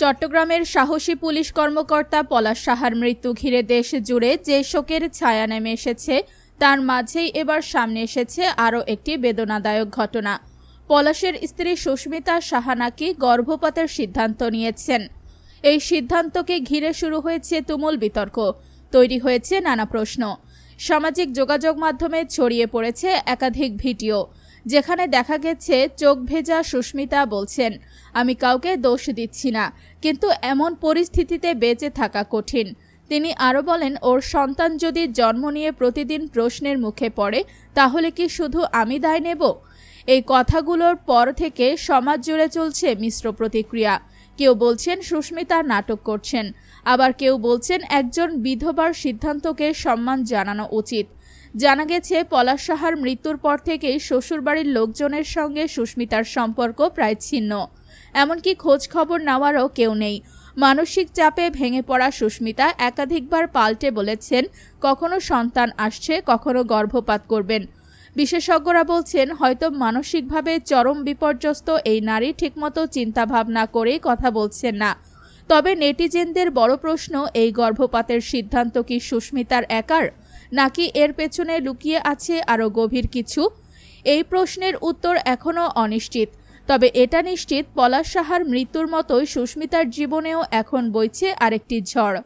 চট্টগ্রামের সাহসী পুলিশ কর্মকর্তা পলাশ সাহার মৃত্যু ঘিরে দেশ জুড়ে যে শোকের ছায়া নেমে এসেছে, তার মাঝেই এবার সামনে এসেছে আরও একটি বেদনাদায়ক ঘটনা। পলাশের স্ত্রী সুস্মিতা সাহা নাকি গর্ভপাতের সিদ্ধান্ত নিয়েছেন। এই সিদ্ধান্তকে ঘিরে শুরু হয়েছে তুমুল বিতর্ক, তৈরি হয়েছে নানা প্রশ্ন। সামাজিক যোগাযোগ মাধ্যমে ছড়িয়ে পড়েছে একাধিক ভিডিও। যেখানে দেখা গেছে চোখ ভেজা সুস্মিতা বলছেন, আমি কাউকে দোষ দিচ্ছি না, কিন্তু এমন পরিস্থিতিতে বেঁচে থাকা কঠিন। তিনি আরও বলেন, ওর সন্তান যদি জন্ম নিয়ে প্রতিদিন প্রশ্নের মুখে পড়ে, তাহলে কি শুধু আমি দায় নেব? এই কথাগুলোর পর থেকে সমাজ জুড়ে চলছে মিশ্র প্রতিক্রিয়া। কেউ বলছেন, সুস্মিতা নাটক করছেন। আবার কেউ বলছেন, একজন বিধবার সিদ্ধান্তকে সম্মান জানানো উচিত। জানা গেছে, পলাশ সাহার মৃত্যুর পর থেকেই শ্বশুরবাড়ির লোকজনের সঙ্গে সুস্মিতার সম্পর্ক প্রায় ছিন্ন। এমনকি খোঁজ খবর নেওয়ারও কেউ নেই। মানসিক চাপে ভেঙে পড়া সুস্মিতা একাধিকবার পাল্টে বলেছেন, কখনো সন্তান আসছে, কখনো গর্ভপাত করবেন। বিশেষজ্ঞরা বলছেন, হয়তো মানসিকভাবে চরম বিপর্যস্ত এই নারী ঠিকমতো চিন্তাভাবনা করেই কথা বলছেন না। তবে নেটিজেনদের বড় প্রশ্ন, এই গর্ভপাতের সিদ্ধান্ত কি সুস্মিতার একার? নাকি এর পেছনে লুকিয়ে আছে আরও গভীর কিছু? এই প্রশ্নের উত্তর এখনও অনিশ্চিত। তবে এটা নিশ্চিত পলাশ সাহার মৃত্যুর মতোই সুস্মিতার জীবনেও এখন বইছে আরেকটি ঝড়।